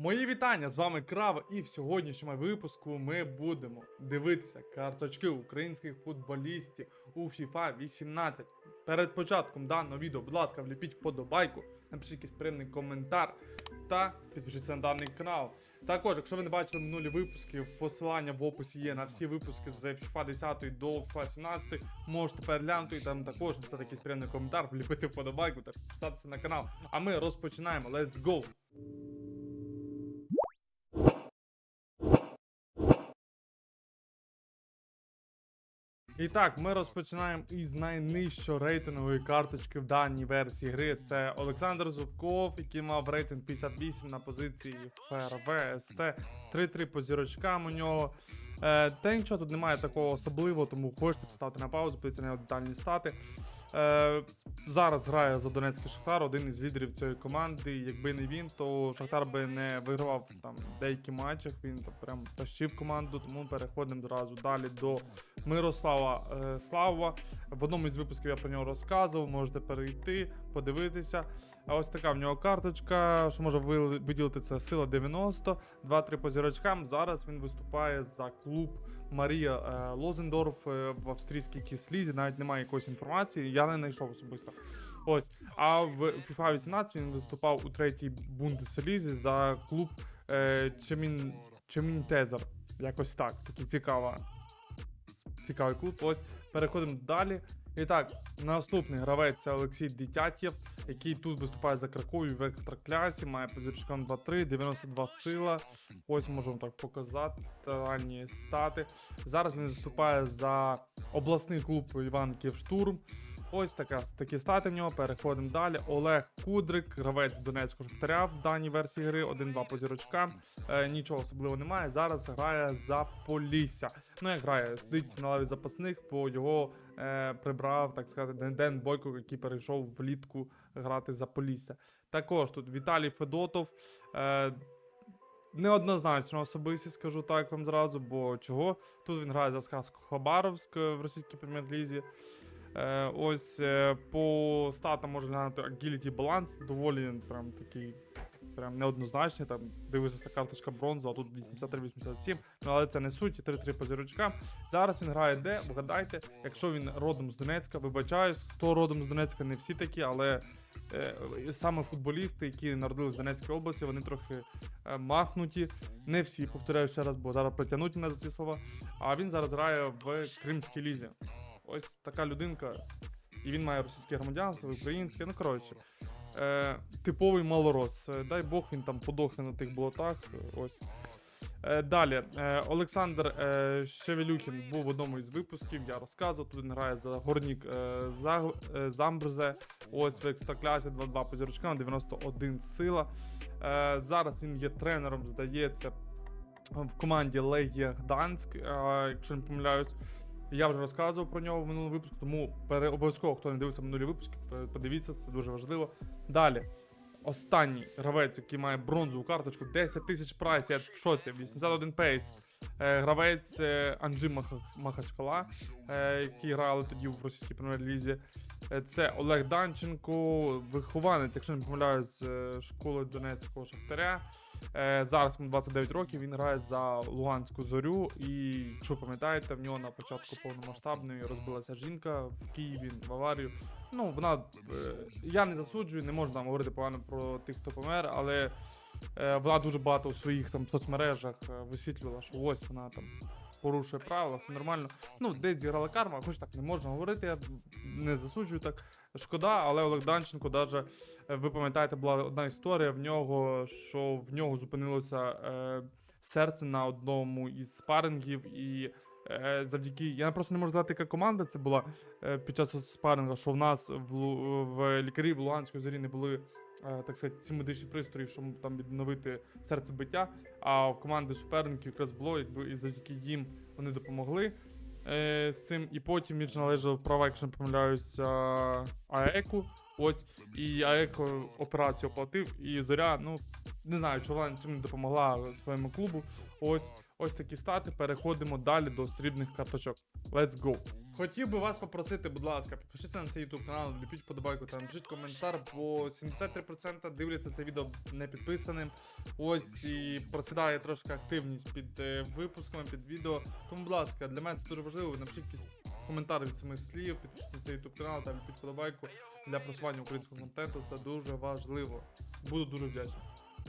Мої вітання! З вами Крава, і в сьогоднішньому випуску ми будемо дивитися карточки українських футболістів у FIFA 18. Перед початком даного відео, будь ласка, вліпіть вподобайку, напишіть якийсь приємний коментар та підпишіться на даний канал. Також, якщо ви не бачили минулі випуски, посилання в описі є на всі випуски з FIFA 10 до FIFA 17. Можете переглянути і там також написати якийсь приємний коментар, вліпити вподобайку та підписатися на канал. А ми розпочинаємо. Let's go! І так, ми розпочинаємо із найнижчої рейтингової карточки в даній версії гри. Це Олександр Зубков, який мав рейтинг 58 на позиції ФРВ, СТ, 3-3 по зірочкам у нього. Е, та нічого тут немає такого особливого, тому хочете поставити на паузу, подивитися на його детальні стати. Е, зараз грає за Донецький Шахтар, один із лідерів цієї команди. Якби не він, то Шахтар би не вигравав там деякі матчі. Він там прям тащив команду. Тому переходимо одразу далі до Мирослава е, Слава. В одному із випусків я про нього розказував. Можете перейти, подивитися. А ось така в нього карточка, що може виділити це сила 90, 2-3 по зірочкам. Зараз він виступає за клуб Марія е, Лозендорф е, в австрійській кіслізі. Навіть немає якоїсь інформації, я не знайшов особисто. Ось. А в FIFA 18 він виступав у третій Бундеслізі за клуб е, Чемін, Чемінтезер. Якось так. Такий цікава. Цікавий клуб. Ось переходимо далі. І так, наступний гравець це Олексій Дитятєв, який тут виступає за Кракою в екстраклясі, має по зірочкам 2-3, 92 сила. Ось можемо так показати стати. Зараз він виступає за обласний клуб Іван Київштурм. Ось така, такі стати в нього. Переходимо далі. Олег Кудрик, гравець Донецького Шахтаря в даній версії гри, 1-2 по зірочкам. Е, нічого особливого немає. Зараз грає за Полісся. Ну, як грає, сидить на лаві запасних, бо його е, прибрав, так сказати, Ден- Бойко, який перейшов влітку грати за Полісся. Також тут Віталій Федотов. Е, Неоднозначно особисті, скажу так вам зразу, бо чого? Тут він грає за сказку Хабаровськ в російській прем'єр-лізі. Е, ось е, по статам може глянути Agility баланс, доволі прям такий прям неоднозначний. Там дивишся карточка бронза, а тут 83-87. Ну але це не суть, 3-3 по зірочкам. Зараз він грає де? Вгадайте, якщо він родом з Донецька, вибачаюсь, хто родом з Донецька, не всі такі, але е, саме футболісти, які народились в Донецькій області, вони трохи е, махнуті. Не всі, повторяю ще раз, бо зараз притягнуть мене за ці слова. А він зараз грає в Кримській лізі. Ось така людинка. І він має російське громадянство, українське, ну коротше. Е, типовий малорос. Е, Дай Бог він там подохне на тих болотах. Ось. Е, далі, е, Олександр Шевелюхін був в одному із випусків, я розказував. Тут він грає за горнік за, Замбрзе. Ось в екстраклясі 2-2 по зірочкам, 91 сила. Зараз він є тренером, здається, в команді Легія Гданськ, якщо не помиляюсь. Я вже розказував про нього в минулому випуску, тому обов'язково, хто не дивився минулі випуски, подивіться, це дуже важливо. Далі. Останній гравець, який має бронзову карточку, 10 тисяч прайс, я в шоці, 81 пейс. Е, гравець е, Анджи Махачкала, е, який грали тоді в російській прем'єр-лізі. Це Олег Данченко, вихованець, якщо не помиляюсь, з школи Донецького Шахтаря. Е, зараз йому 29 років, він грає за Луганську зорю. І що пам'ятаєте, в нього на початку повномасштабної розбилася жінка в Києві в аварію. Ну, вона е, я не засуджую, не можу там говорити погано про тих, хто помер, але е, вона дуже багато у своїх там соцмережах висвітлювала, що ось вона там порушує правила, все нормально. Ну, десь зіграла карма, хоч так не можна говорити, я не засуджую так. Шкода, але Олег Данченко, даже, е, ви пам'ятаєте, була одна історія в нього, що в нього зупинилося е, серце на одному із спарингів, і е, завдяки. Я просто не можу сказати, яка команда це була е, під час спарингу, що в нас в, в лікарі в Луганської зорі не були. Е, Так сказати, ці медичні пристрої, щоб там відновити серцебиття. А в команди суперників якраз було, якби і завдяки їм вони допомогли е, з цим. І потім він належав права, якщо не помиляюся, АЕКу. Ось, і АЕК операцію оплатив, і зоря, ну не знаю, чи вона цим не допомогла своєму клубу. Ось ось такі стати. Переходимо далі до срібних карточок. Let's go. Хотів би вас попросити, будь ласка, підпишіться на цей YouTube канал, ліпіть подобайку та напишіть коментар, бо 73% дивляться це відео не підписаним. Ось і просідає трошки активність під е, випусками, під відео. Тому, будь ласка, для мене це дуже важливо. Напишіть якийсь коментар від самих слів, підпишіться на цей YouTube канал та ліпіть подобайку для просування українського контенту. Це дуже важливо. Буду дуже вдячний.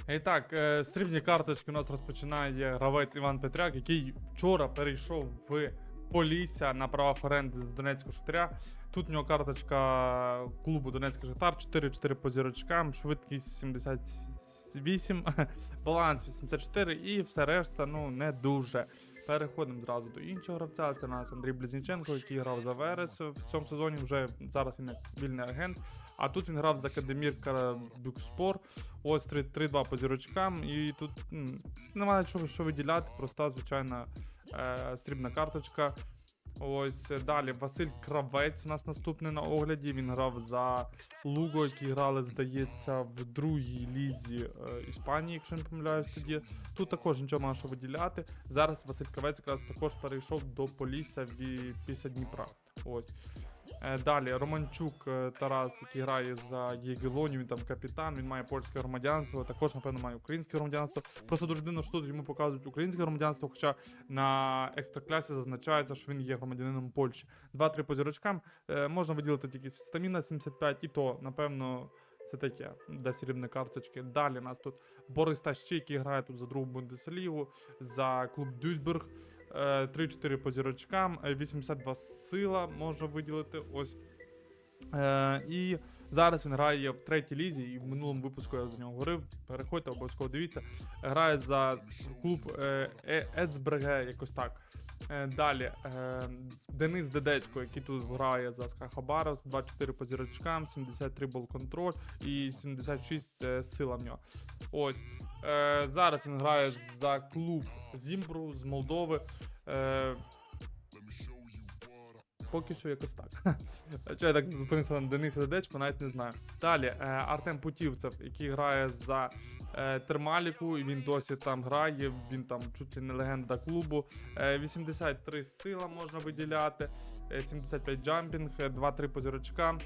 І так, е, срібні карточки у нас розпочинає гравець Іван Петряк, який вчора перейшов в Полісся на правах оренди з Донецького Шахтаря. Тут в нього карточка клубу Донецький Шахтар, 4-4 по зірочкам, швидкість 78, баланс 84 і все решта, ну, не дуже. Переходимо зразу до іншого гравця. Це у нас Андрій Близніченко, який грав за Верес в цьому сезоні. Вже зараз він вільний агент. А тут він грав за Академір Бюкспор. Ось 3 3-2 по зірочкам. І тут м, немає чого що виділяти, проста звичайна е, срібна карточка. Ось е, далі Василь Кравець у нас наступний на огляді. Він грав за Луго, які грали, здається, в другій лізі е, Іспанії, якщо не помиляюсь тоді. Тут також нічого що виділяти. Зараз Василь Кравець якраз також перейшов до Полісся після Дніпра. Ось. Е, Далі Романчук е, Тарас, який грає за Єгелонію, він там капітан, він має польське громадянство, також, напевно, має українське громадянство. Просто дуже дивно, що тут йому показують українське громадянство, хоча на екстраклясі зазначається, що він є громадянином Польщі. Два-три по зірочкам. Е, можна виділити тільки стаміна 75, і то, напевно, це таке, де срібні карточки. Далі у нас тут Борис Тащий, який грає тут за другу Бундеслігу, за клуб Дюйсберг. Е, 3-4 по зірочкам, е, 82 сила можна виділити. Ось. Е, і зараз він грає в третій лізі, і в минулому випуску я за нього говорив. Переходьте, обов'язково дивіться. Грає за клуб е, Е- якось так. Е, далі е, Денис Дедечко, який тут грає за СК Хабаровськ, 24 по зірочкам, 73 бол контроль і 76 е, сила в нього. Ось. Зараз він грає за клуб Зімбру з Молдови. Е, Поки що якось так. Чого я так зупинився на Дениса Дедечко, навіть не знаю. Далі е, Артем Путівцев, який грає за е, Термаліку, і він досі там грає. Він там чуть ли не легенда клубу. Е, 83 сила можна виділяти, е, 75 джампінг, е, 2-3 по зірочкам.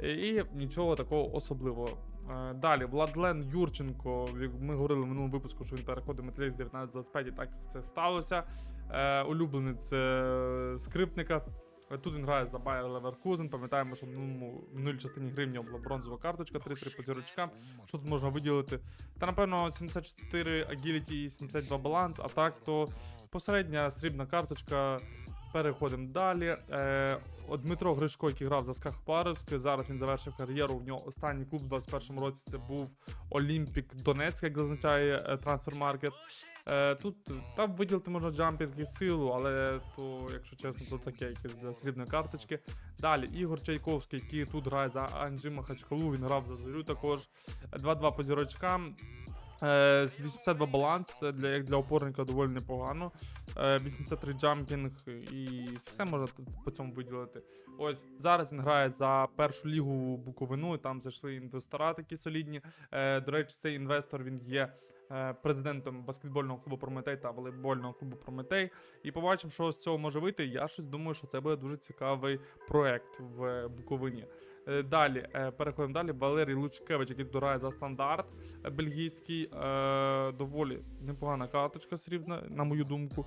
Е, І нічого такого особливого. Е, Далі, Владлен Юрченко. Ми говорили в минулому випуску, що він переходив металіст 1925, і так це сталося. Е, улюбленець е, скрипника. Е, Тут він грає за Байер Леверкузен. Пам'ятаємо, що в минулому минулій частині гри в нього була бронзова карточка, 3-3 по зірочкам. Що тут можна виділити? Та напевно 74 агіліті і 72 баланс, а так то посередня срібна карточка. Переходимо далі. Е, Дмитро Гришко, який грав за Скахпаровськ, зараз він завершив кар'єру. В нього останній клуб у 21-му році це був Олімпік Донецьк, як зазначає трансфермаркет. Е, тут там виділити можна джампінг і силу, але то, якщо чесно, то таке якесь для срібної карточки. Далі Ігор Чайковський, який тут грає за Анджі Махачкалу, він грав за зорю також. 2-2 по зірочкам. Е, з 82 баланс е, для як для опорника доволі непогано. Е, 83 джампінг і все можна по цьому виділити. Ось зараз він грає за першу лігу Буковину. Там зайшли інвестора такі солідні. Е, до речі, цей інвестор він є. Е, Президентом баскетбольного клубу Прометей та волейбольного клубу Прометей. І побачимо, що з цього може вийти. Я щось думаю, що це буде дуже цікавий проект в е, Буковині. Е, Далі переходимо далі. Валерій Лучкевич, який дорає за стандарт бельгійський. Доволі непогана карточка срібна, на мою думку.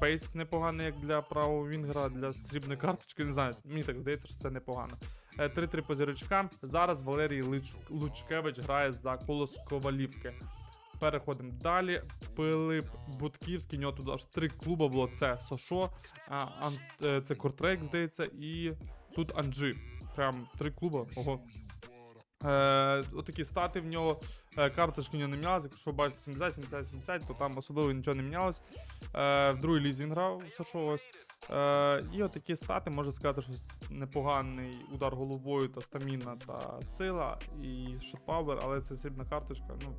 Пейс непоганий, як для правого вінгера, для срібної карточки. Не знаю, мені так здається, що це непогано. Е, 3-3 по зірочкам. Зараз Валерій Лич- Лучкевич грає за колос Ковалівки. Переходимо далі. Пилип Бутківський. у нього тут аж три клуби було. Це Сошо, Ан, е, це Кортрейк, здається, і тут Анджи. Прям три клуба. Ого. Е, отакі стати в нього. Е, карточки не мінялися. Якщо бачите 70, 70, 70, то там особливо нічого не мінялось. Е, в другій лізі він грав Сашо ось. Е, і отакі стати, можна сказати, що непоганий удар головою та стаміна та сила і шотпауер, але це срібна карточка. Ну,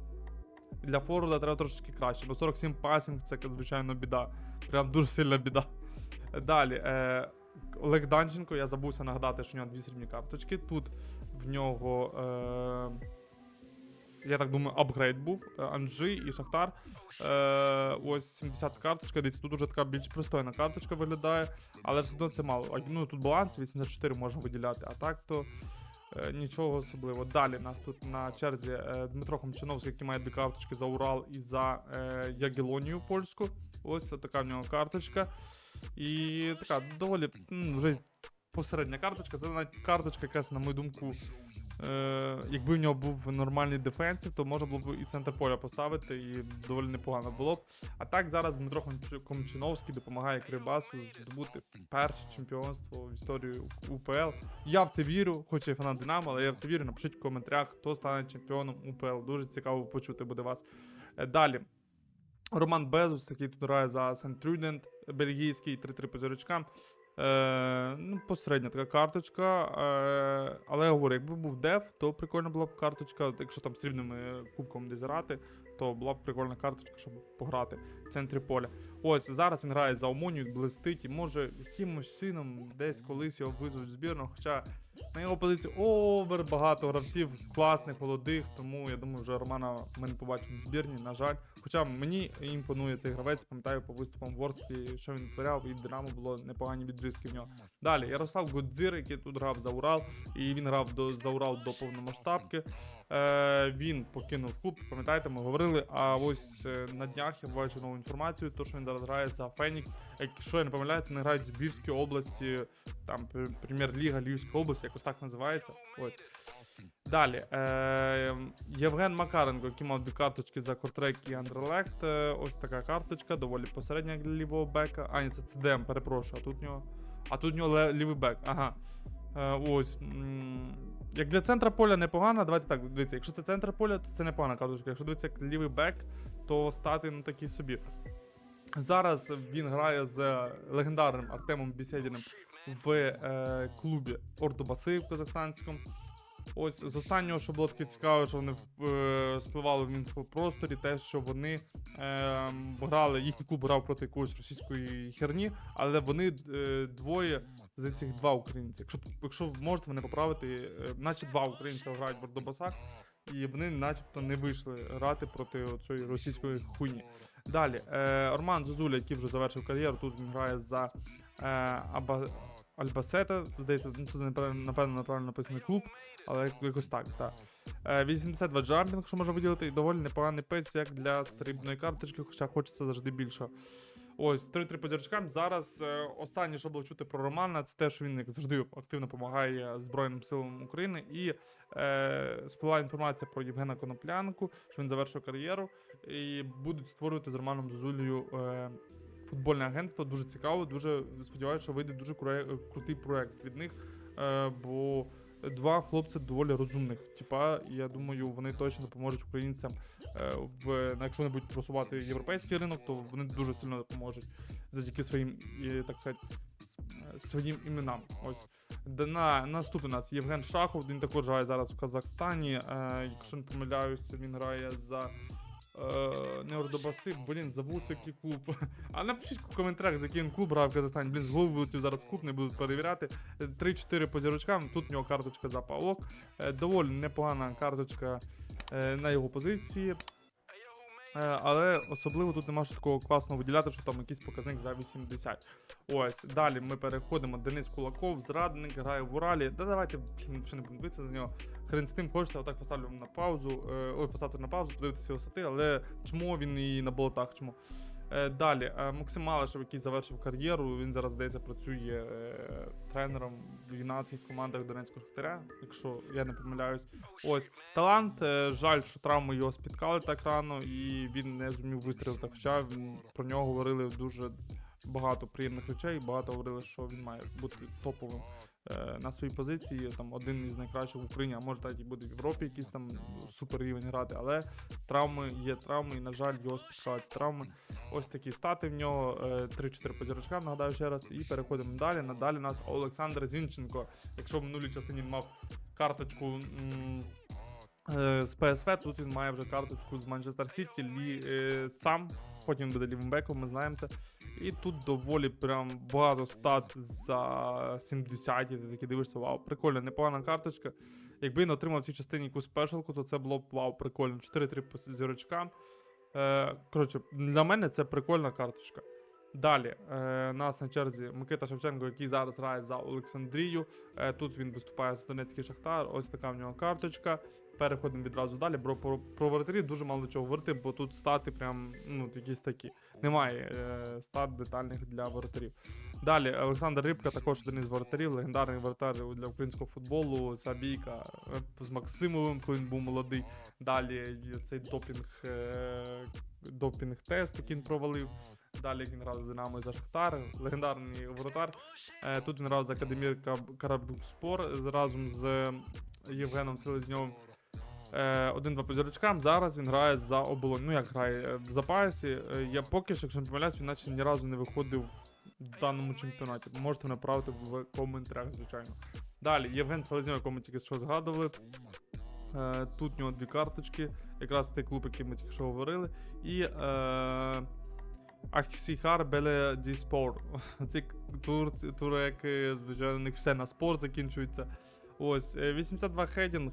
для форварда треба трошечки краще. Бо 47 пасінг це, звичайно, біда. Прям дуже сильна біда. Далі. Олег Данченко, я забувся нагадати, що у нього дві срібні карточки. Тут в нього. Е, я так думаю, апгрейд був. Е, Анжи і Шахтар. Е, ось 70 карточка. Дивіться, тут уже така більш пристойна карточка виглядає, але все одно це мало. Ну тут баланс 84 можна виділяти, а так то. е, Нічого особливого. Далі нас тут на черзі е, Дмитро Хомчиновський, який має дві карточки за Урал і за Ягелонію польську. Ось така в нього карточка. І така доволі вже посередня карточка. Це навіть карточка, якась, на мою думку, е, якби в нього був нормальний дефенсив, то можна було б і центр поля поставити, і доволі непогано було б. А так зараз Дмитро Комчиновський допомагає Кривбасу здобути перше чемпіонство в історії УПЛ. Я в це вірю, хоч я фанат Динамо, але я в це вірю. Напишіть в коментарях, хто стане чемпіоном УПЛ. Дуже цікаво почути буде вас. Е, Далі. Роман Безус, який тут грає за Сент Трюдент, бельгійський 3-3 по зірочкам. Е, ну, посередня така карточка. Е, але я говорю, якби був деф, то прикольна була б карточка. Якщо там срібними кубком десь грати, то була б прикольна карточка, щоб пограти в центрі поля. Ось зараз він грає за Омонію, блистить, і може якимось чином десь колись його визвуть збірну. Хоча на його позиції овер багато гравців, класних, молодих, тому я думаю, вже Романа ми не побачимо в збірні, на жаль. Хоча мені імпонує цей гравець, пам'ятаю по виступам в Ворсклі, що він творяв, і в Динамо було непогані відрізки в нього. Далі Ярослав Гудзір, який тут грав за Урал, і він грав до, за Урал до повномасштабки. Е, він покинув клуб, пам'ятаєте, ми говорили. А ось е, на днях я бачу нову інформацію, то що він зараз грає за Фенікс. Якщо я не помиляюся, вони грають в Львівській області, там пр- прем'єр-ліга Львівської області, якось так називається. Ось. Далі. Е, Євген Макаренко, який мав дві карточки за Кортрек і Андерлехт. Е, ось така карточка, доволі посередня для лівого бека. А, ні, це CDM, перепрошую, а тут в нього. А тут в нього лівий бек. Ага. Е, ось. Як для центра поля непогано, давайте так, дивіться, якщо це центр поля, то це непогана карточка. Якщо дивиться як лівий бек, то стати ну такий собі. Зараз він грає з легендарним Артемом Бісєдіним в е, клубі Ордобаси в казахстанському. Ось з останнього, що було таке цікаве, що вони е, спливали в інфопросторі, те, що вони е, грали, їхній клуб грав проти якоїсь російської херні, але вони е, двоє з цих два українці. Якщо, якщо можете мене поправити, е, наче два українці грають в Ордобасах, і вони начебто не вийшли грати проти цієї російської хуйні. Далі, е, Роман Зозуля, який вже завершив кар'єру, тут він грає за е, Аба, Альбасета. Здається, ну, тут напевно неправильно написаний клуб, але як- якось так, так. Е, 82 джампінг, що можна виділити, і доволі непоганий пейс, як для стрібної карточки, хоча хочеться завжди більше. Ось, 3-3 по зірочкам. Зараз е, останнє, що було чути про Романа, це те, що він як завжди активно допомагає Збройним силам України. І е, сплила інформація про Євгена Коноплянку, що він завершив кар'єру і будуть створювати з Романом Зозулею е, футбольне агентство. Дуже цікаво. Дуже сподіваюся, що вийде дуже крутий проект від них. Е, бо два хлопці доволі розумних. Типа, я думаю, вони точно допоможуть українцям. Е, в, якщо вони будуть просувати європейський ринок, то вони дуже сильно допоможуть завдяки своїм, так сказати, е, своїм іменам. Ось. На, наступний у нас Євген Шахов, він також грає зараз в Казахстані. Е, якщо не помиляюся, він грає за. Е, не Ордобасти, блін, забувся який клуб. А напишіть в коментарях, за який він клуб грав в Казахстані. Блін, з голови вилетів зараз клуб, не будуть перевіряти. Е, 3-4 по зірочкам. Тут в нього карточка за Павлок. Е, доволі непогана карточка е, на його позиції. Е, Але особливо тут нема що такого класного виділяти, що там якийсь показник за 80. Ось, далі ми переходимо. Денис Кулаков, зрадник, грає в Уралі. Да давайте ще не будемо дивитися за нього. Хрен з тим хочете, отак поставлю на паузу. Е, Ой, поставте на паузу, подивитися його сати, але чому він і на болотах, чому? Е, Далі, е, Максим Малишев, який завершив кар'єру, він зараз, здається, працює е, тренером в юнацьких командах Донецького Шахтаря, якщо я не помиляюсь. Ось талант. Жаль, що травми його спіткали так рано, і він не зумів вистрілити. Хоча про нього говорили дуже багато приємних речей. Багато говорили, що він має бути топовим на своїй позиції. Там один із найкращих в Україні, а може так і буде в Європі якийсь там супер рівень грати. Але травми є травми, і на жаль, його спіткаються травми. Ось такі стати в нього е, 3-4 позірочка, нагадаю ще раз. І переходимо далі. Надалі у нас Олександр Зінченко. Якщо в минулій частині мав карточку Е, З ПСВ тут він має вже карточку з Манчестер Сіті, лі, е, сам, потім буде лівомбеком, ми знаємо це. І тут доволі прям багато стат за 70, ти таки дивишся, вау, прикольно, непогана карточка. Якби він отримав в цій частині якусь спешалку, то це було б вау, прикольно. 4-3 по зірочкам. Е, коротше, для мене це прикольна карточка. Далі е, нас на черзі Микита Шевченко, який зараз грає за Олександрію. Е, тут він виступає за Донецький Шахтар. Ось така в нього карточка. Переходимо відразу далі. Бро про, про воротарів дуже мало чого говорити, бо тут стати прям ну, якісь такі. Немає е, стат детальних для воротарів. Далі Олександр Рибка, також один із воротарів, легендарний воротар для українського футболу. Ця бійка е, з Максимовим, коли він був молодий. Далі цей допінг, е, допінг-тест, який він провалив. Далі він грав за Динамо і за Шахтар, легендарний воротар. Е, Тут він грав за Академір Карабукспор разом з Євгеном Селезньовим. Е, Один-два по зірочкам. Зараз він грає за оболонь. Ну як грає е, в запасі. Я поки що, якщо не помиляюсь, він наче ні разу не виходив в даному чемпіонаті. Можете направити в коментарях, звичайно. Далі Євген Селезньов, якого тільки що згадували. Тут у нього дві карточки, якраз той клуб, який ми тільки що говорили. І е, Аксіхар Беле Діспор. Ці турці, туреки, звичайно, у них все на спорт закінчується. Ось, е, 82 хедінг,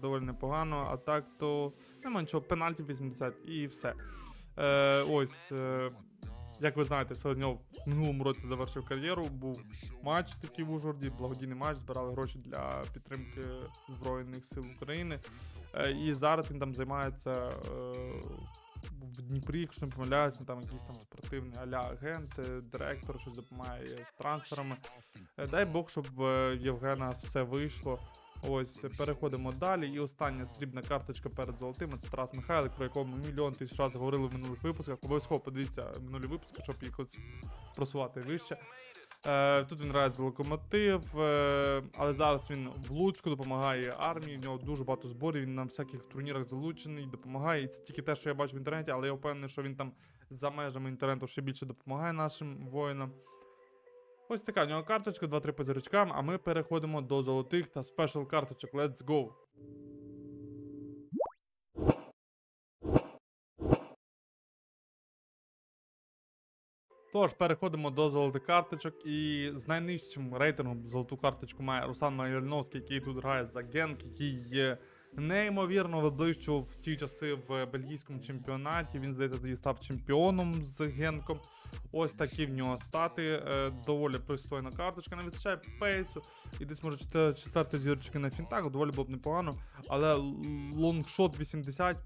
доволі непогано, а так то нема нічого, пенальті 80 і все. Е, ось, е, як ви знаєте, Селезньов в минулому році завершив кар'єру. Був матч такий в Ужгороді, благодійний матч, збирали гроші для підтримки Збройних сил України. Е, і зараз він там займається е, в Дніпрі, якщо не помиляюся, там якийсь там спортивний аля агент, е, директор, щось допомагає з трансферами. Е, Дай Бог, щоб е, Євгена все вийшло. Ось переходимо далі. І остання срібна карточка перед золотим. Це Тарас Михайлик, про якого ми мільйон тисяч разів говорили в минулих випусках. Обов'язково подивіться минулі випуски, щоб їх ось просувати вище. Е, тут він грає за локомотив, е, але зараз він в Луцьку допомагає армії. В нього дуже багато зборів. Він на всяких турнірах залучений, допомагає. І це тільки те, що я бачу в інтернеті, але я впевнений, що він там за межами інтернету ще більше допомагає нашим воїнам. Ось така в нього карточка, 2-3 позирочкам. а ми переходимо до золотих та спешл карточок. Let's go! Тож, переходимо до золотих карточок. І з найнижчим рейтингом золоту карточку має Руслан Майорновський, який тут грає за Генк, який неймовірно виближчував ті часи в бельгійському чемпіонаті. Він, здається, тоді став чемпіоном з Генком. Ось такі в нього стати. Е, доволі пристойна карточка. Не вистачає пейсу. І десь може чотир- четвертої зірочки на фінтах, доволі було б непогано. Але лонгшот 80.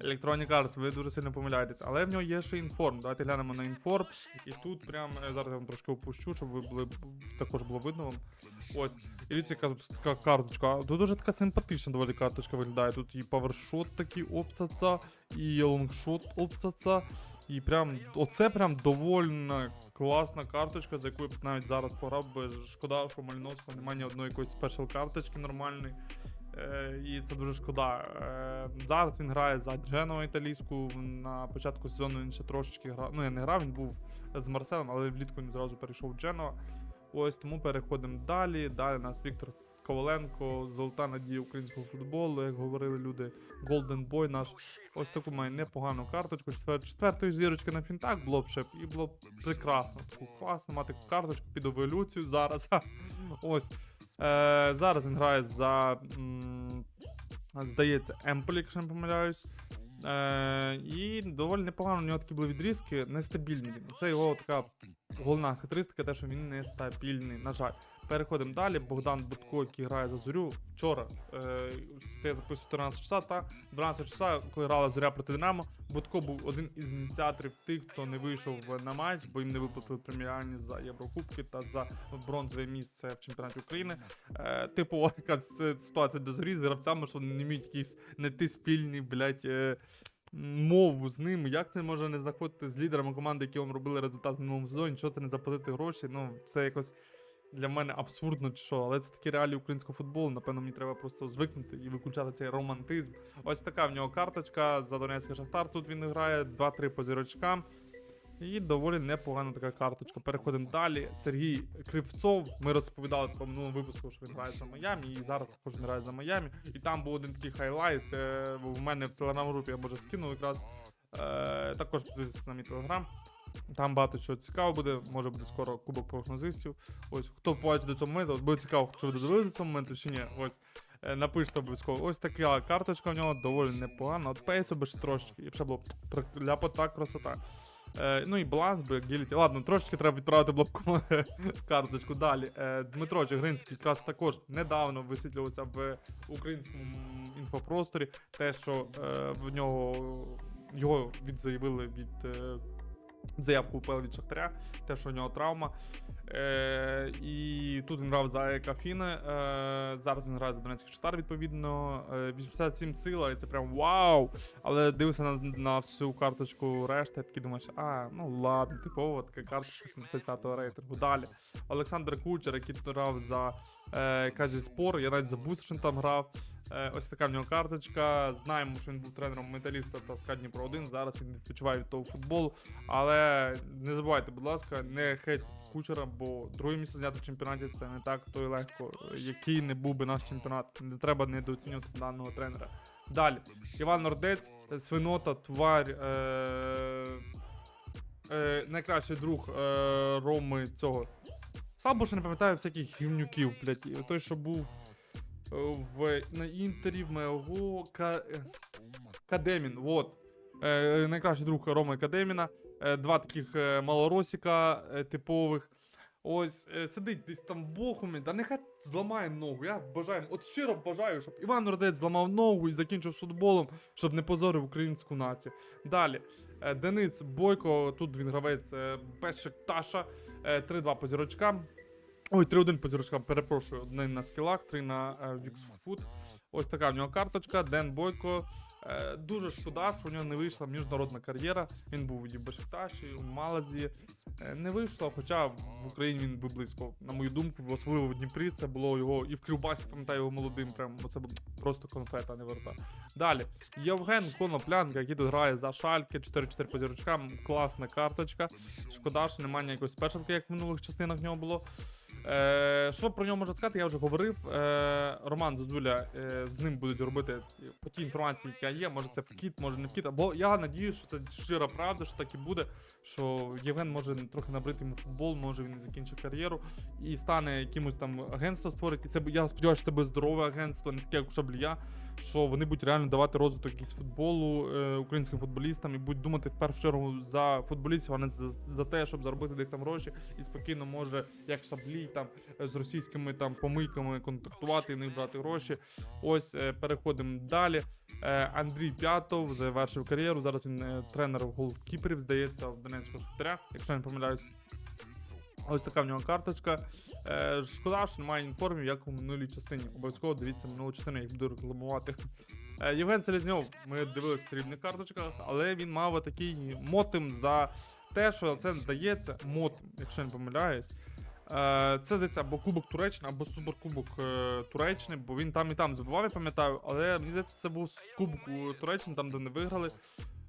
Electronic Arts, ви дуже сильно помиляєтесь, але в нього є ще інформ. Давайте глянемо на інформ. І тут прям е, зараз я вам трошки опущу, щоб ви були також було видно вам. Ось. І дивіться, яка така карточка. Тут дуже така симпатична доволі карточка виглядає. Тут і павершот такий опцаца, і лонгшот опцаца. І прям оце прям довольно класна карточка, за яку я б навіть зараз пограв би. Шкода, що у Маліновського немає ні одної якоїсь спешл карточки нормальної. Е, і це дуже шкода. Е, зараз він грає за Джену італійську. На початку сезону він ще трошечки грав. Ну, я не грав, він був з Марселем, але влітку він зразу перейшов в Дженуа. Ось тому переходимо далі. Далі нас Віктор Коваленко, золота надія українського футболу, як говорили люди, Golden Boy наш. Ось таку має непогану карточку. Четвер... Четвертої зірочки на фінтах було б ще б і було б прекрасно. Таку класно мати карточку під еволюцію зараз. Ось. Е, зараз він грає за. М, здається, Емполі, якщо не помиляюсь. Е, і доволі непогано, у нього такі були відрізки, нестабільні. Це його така головна характеристика, те, що він нестабільний, на жаль. Переходимо далі. Богдан Будко, який грає за зорю. Вчора е, це я записую 14 часа, та 12 часа, коли грала зоря проти Динамо. Будко був один із ініціаторів тих, хто не вийшов на матч, бо їм не виплатили преміальні за Єврокубки та за бронзове місце в чемпіонаті України. Е, типова якась е, ситуація до зорі з гравцями, що вони не вміють якісь знайти спільні, блядь, е, мову з ними. Як це може не знаходити з лідерами команди, які вам робили результат в минулому сезоні? Що це не заплатити гроші? Ну, це якось для мене абсурдно чи що, але це такі реалії українського футболу. Напевно, мені треба просто звикнути і виключати цей романтизм. Ось така в нього карточка за Донецький Шахтар. Тут він грає 2-3 по зірочкам. І доволі непогана така карточка. Переходимо далі. Сергій Кривцов. Ми розповідали по минулому випуску, що він грає за Майамі, і зараз також грає за Майамі. І там був один такий хайлайт. Е, в мене в телеграм-групі я може скинув якраз. Е, також підписуйтесь на мій телеграм. Там багато чого цікаво буде, може буде скоро кубок прогнозистів. Ось хто побачить до цього моменту, буде цікаво, чи ви додивилися до цього моменту чи ні. Ось е, напишіть обов'язково. Ось така карточка в нього доволі непогана. От пейсу би ще трошки, і ще було ляпота, красота. Е, ну і баланс би гіліті. Ладно, трошки треба відправити блоком карточку. Далі. Е, Дмитро Чигринський якраз також недавно висвітлювався в українському інфопросторі. Те, що е, в нього його відзаявили від. Е, Заявку УПЛ від Шахтаря, те, що у нього травма. Е, і тут він грав за Екафіни. Е, зараз він грає за Донецький Шахтар, відповідно. Е, 87 сила, і це прям вау! Але дивишся на, на всю карточку решти, такий думаєш, а, ну ладно, типова така карточка 75-го рейтингу. Далі. Олександр Кучер, який грав за е, Казі Спор, я навіть забув, що там грав. Е, ось така в нього карточка. Знаємо, що він був тренером металіста та СКА Дніпро 1. Зараз він відпочиває від того футболу. Але не забувайте, будь ласка, не хейт кучера, бо друге місце зняти в чемпіонаті це не так то й легко, який не був би наш чемпіонат. Не треба недооцінювати даного тренера. Далі, Іван Нордець, свинота, тварь. Е- е- найкращий друг е- Роми цього. Сам ще не пам'ятаю всяких гівнюків, блядь. Той, що був е, в, на інтері, в МЕО, Ка, е, Кадемін, вот. Е, найкращий друг Роми Кадеміна. Е, два таких е, малоросіка е, типових. Ось е, сидить десь там в Бохумі, да нехай зламає ногу. Я бажаю, от щиро бажаю, щоб Іван Родець зламав ногу і закінчив футболом, щоб не позорив українську націю. Далі. е, Денис Бойко, тут він гравець е, без Шекташа, е, 3-2 по зірочкам. Ой, 3-1 по зірочкам, перепрошую, один на скілах, 3 на е, Віксфут. Ось така в нього карточка. Ден Бойко. Е, дуже шкода, що у нього не вийшла міжнародна кар'єра. Він був і в Бешикташі, і у Малазі. Е, не вийшло, хоча в Україні він був близько. На мою думку, особливо в Дніпрі, це було його і в Кривбасі, пам'ятаю його молодим. Прям бо це був просто конфета, не верта. Далі. Євген Коноплянка, який тут грає за Шальки, 4-4 по зірочкам. Класна карточка. Шкода, що немає ніякої спешалки, як в минулих частинах в нього було. Е, що про нього можна сказати, я вже говорив. Е, Роман Зозуля е, з ним будуть робити по тій інформації, яка є. Може це вкіт, може не вкіт. Бо я надіюсь, що це щира правда, що так і буде. Що Євген може трохи набрити йому футбол, може він закінчить кар'єру і стане якимось там агентство створить. І це я сподіваюся, що це буде здорове агентство, не таке, як Шаблія. Що вони будуть реально давати розвиток якийсь футболу е, українським футболістам і будуть думати в першу чергу за футболістів, а не за, за те, щоб заробити десь там гроші і спокійно може, як шаблі, там е, з російськими там помийками контактувати і в них брати гроші. Ось е, переходимо далі. Е, Андрій П'ятов завершив кар'єру. Зараз він е, тренер голкіперів, здається, в Донецького шахтаря, якщо я не помиляюсь. Ось така в нього карточка. Е, шкода, що немає інформів, як у минулій частині. Обов'язково дивіться минулу частину, я буду рекламувати. Е, Євген Селезньов, ми дивилися в срібних карточках, але він мав такий мотим за те, що це здається мотим, якщо я не помиляюсь. Е, Це здається або Кубок Туреччини, або Суперкубок е, Туреччини, бо він там і там забував, я пам'ятаю, але мені здається, це був Кубок Туреччини, там, де не виграли.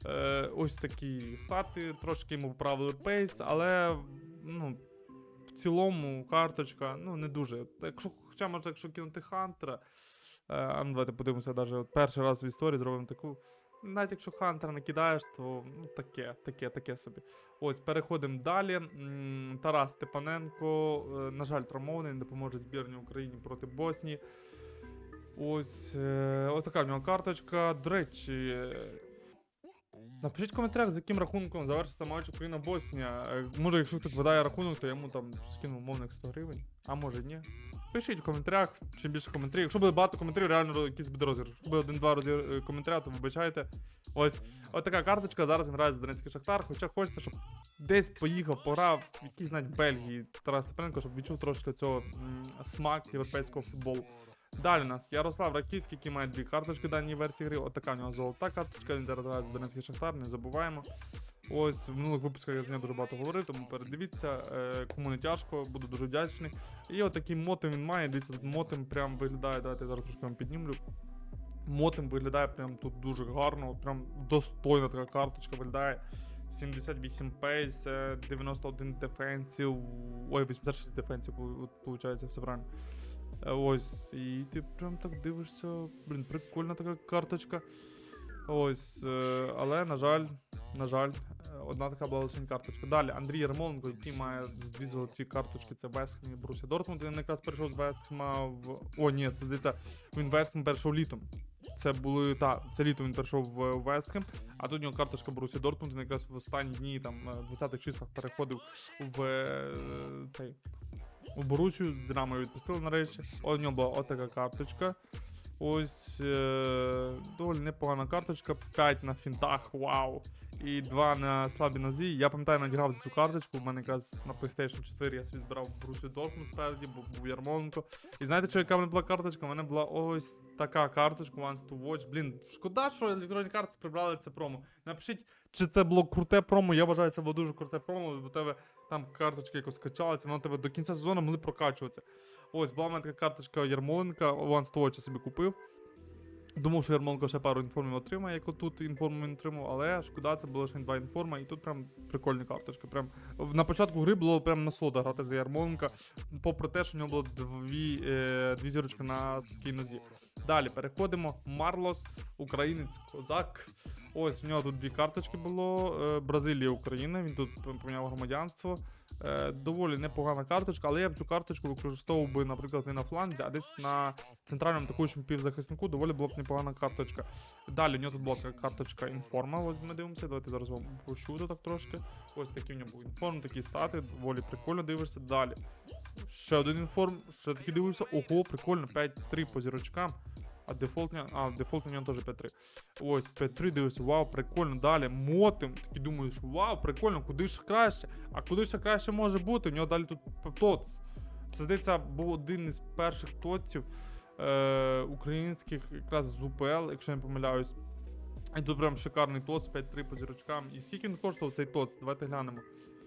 Е, ось такі стати, трошки йому поправили пейс, але ну, цілому карточка ну, не дуже. Якщо, хоча, може, якщо кинути Хантера, е, а ну, давайте подивимося, навіть перший раз в історії зробимо таку. Навіть якщо Хантера не кидаєш, то ну, таке, таке, таке собі. Ось, переходимо далі. Тарас Степаненко, е, на жаль, травмований, не допоможе збірній Україні проти Боснії. Ось, е, ось така в нього карточка. До речі, Напишіть в коментарях, з яким рахунком завершиться матч Україна-Боснія. Е, Може, якщо хтось видає рахунок, то я йому там скину умовних 100 гривень. А може ні. Пишіть в коментарях, чим більше коментарів. Якщо буде багато коментарів, реально якийсь буде розіграш. Якщо буде один-два розі- е, коментаря, то вибачайте. Ось. Ось така карточка. Зараз грає за Донецький Шахтар. Хоча хочеться, щоб десь поїхав, пограв в якійсь навіть Бельгії Тарас Степаненко, щоб відчув трошки цього м, смак європейського футболу. Далі у нас Ярослав Ракіцький, який має дві карточки в даній версії гри. От така в нього золота карточка. Він зараз грає за Донецький Шахтар, не забуваємо. Ось в минулих випусках я з нього дуже багато говорив, тому передивіться. Е, кому не тяжко, буду дуже вдячний. І отакий мотим він має. Дивіться, тут мотим прям виглядає. Давайте я зараз трошки вам піднімлю. Мотим виглядає прям тут дуже гарно, прям достойна така карточка виглядає. 78 пейс, е, 91 дефенсів. Ой, 86 дефенсів, виходить, все правильно. Е, Ось, і ти прям так дивишся. Блін, прикольна така карточка. Ось, е, але, на жаль, на жаль, е, одна така була лише карточка. Далі Андрій Ярмоленко, який має дві золоті карточки, це Вестхем і Брусі Дортмунд. Він якраз перейшов з Вестхема в. О, ні, це здається, він Вестхем перейшов літом. Це були. Так, це літом він перейшов в Вестхем, а тут у нього карточка Брусі Дортмунд, він якраз в останні дні, там, е, в 20-х числах переходив в цей. У Борусію з Динамою відпустили нарешті. У нього була отака карточка. Ось е, доволі непогана карточка. 5 на фінтах, вау. І 2 на слабій нозі. Я пам'ятаю, надіграв за цю карточку. У мене якраз на PlayStation 4 я збирав Брусю Дортмунд спереді, бо був Ярмоленко. І знаєте, що яка в мене була карточка? У мене була ось така карточка Once to Watch. Блін, шкода, що електронні карти прибрали це промо. Напишіть, чи це було круте промо. Я вважаю, це було дуже круте промо, бо тебе там карточки якось скачалися, воно у тебе до кінця сезону могли прокачуватися. Ось, була в мене така карточка Ярмоленка, Once to Watch я собі купив. Думав, що Ярмоленко ще пару інформів отримає, як отут інформу він отримав, але шкода, це було лише два інформа, і тут прям прикольні карточки. Прям на початку гри було прям насолода грати за Ярмоленка, попри те, що в нього було дві, е, дві зірочки на такій нозі. Далі переходимо. Марлос, українець, козак. Ось в нього тут дві карточки було. Е, Бразилія, Україна. Він тут поміняв громадянство. Е, доволі непогана карточка, але я б цю карточку використовував би, наприклад, не на фланзі, а десь на центральному атакуючому півзахиснику. Доволі була б непогана карточка. Далі у нього тут була карточка інформа. Ось ми дивимося. Давайте зараз вам пощу так трошки. Ось такий в нього був інформ, такі стати. Доволі прикольно дивишся. Далі. Ще один інформ, ще такий дивишся. Ого, прикольно, 5-3 по зірочкам. А дефолт, а, дефолт у нього теж 5-3. Ось, 5-3 дивишся, вау, прикольно. Далі мотим. Такий думаєш, вау, прикольно, куди ж краще? А куди ще краще може бути? У нього далі тут ТОЦ. Це здається, був один із перших тоців е, українських, якраз з УПЛ, якщо я не помиляюсь. І тут прям шикарний ТОЦ, 5-3 по зірочкам. І скільки він коштував цей ТОЦ? Давайте глянемо.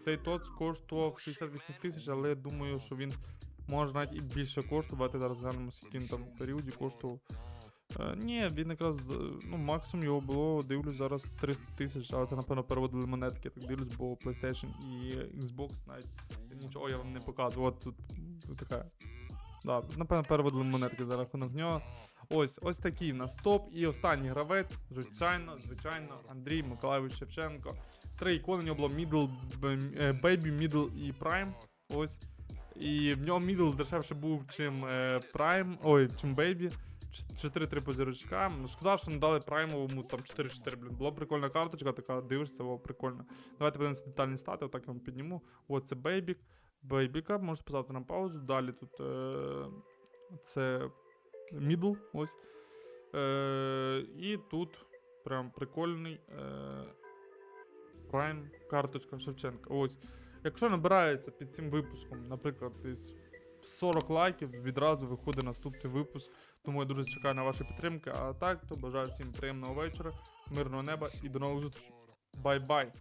Цей ТОЦ коштував 68 тисяч, але я думаю, що він може навіть і більше коштувати. Зараз глянемо, скільки він там в періоді коштував. Е, ні, він якраз, е, ну, максимум його було, дивлюсь, зараз 300 тисяч, але це, напевно, переводили монетки, так дивлюсь, бо PlayStation і Xbox навіть нічого я вам не показував. От тут, така. Да, напевно, переводили монетки за рахунок нього. Ось, ось такий в нас топ. І останній гравець, звичайно, звичайно, Андрій Миколайович Шевченко. Три ікони, у нього було middle, е, baby, middle і prime. Ось. І в нього middle дешевше був, чим е, prime, ой, чим baby. 4-3 по зірочкам. Ну, Шкода, що не дали праймовому там 4-4, блін. Була прикольна карточка, така дивишся, о, прикольно. Давайте подивимося детальні стати, отак я вам підніму. От це Бейбік. Бейбіка, можете поставити на паузу. Далі тут е, це мідл, ось. Е, і тут прям прикольний е, карточка Шевченка. Ось. Якщо набирається під цим випуском, наприклад, десь 40 лайків, відразу виходить наступний випуск. Тому я дуже чекаю на ваші підтримки. А так, то бажаю всім приємного вечора, мирного неба і до нових зустрічей. Бай-бай!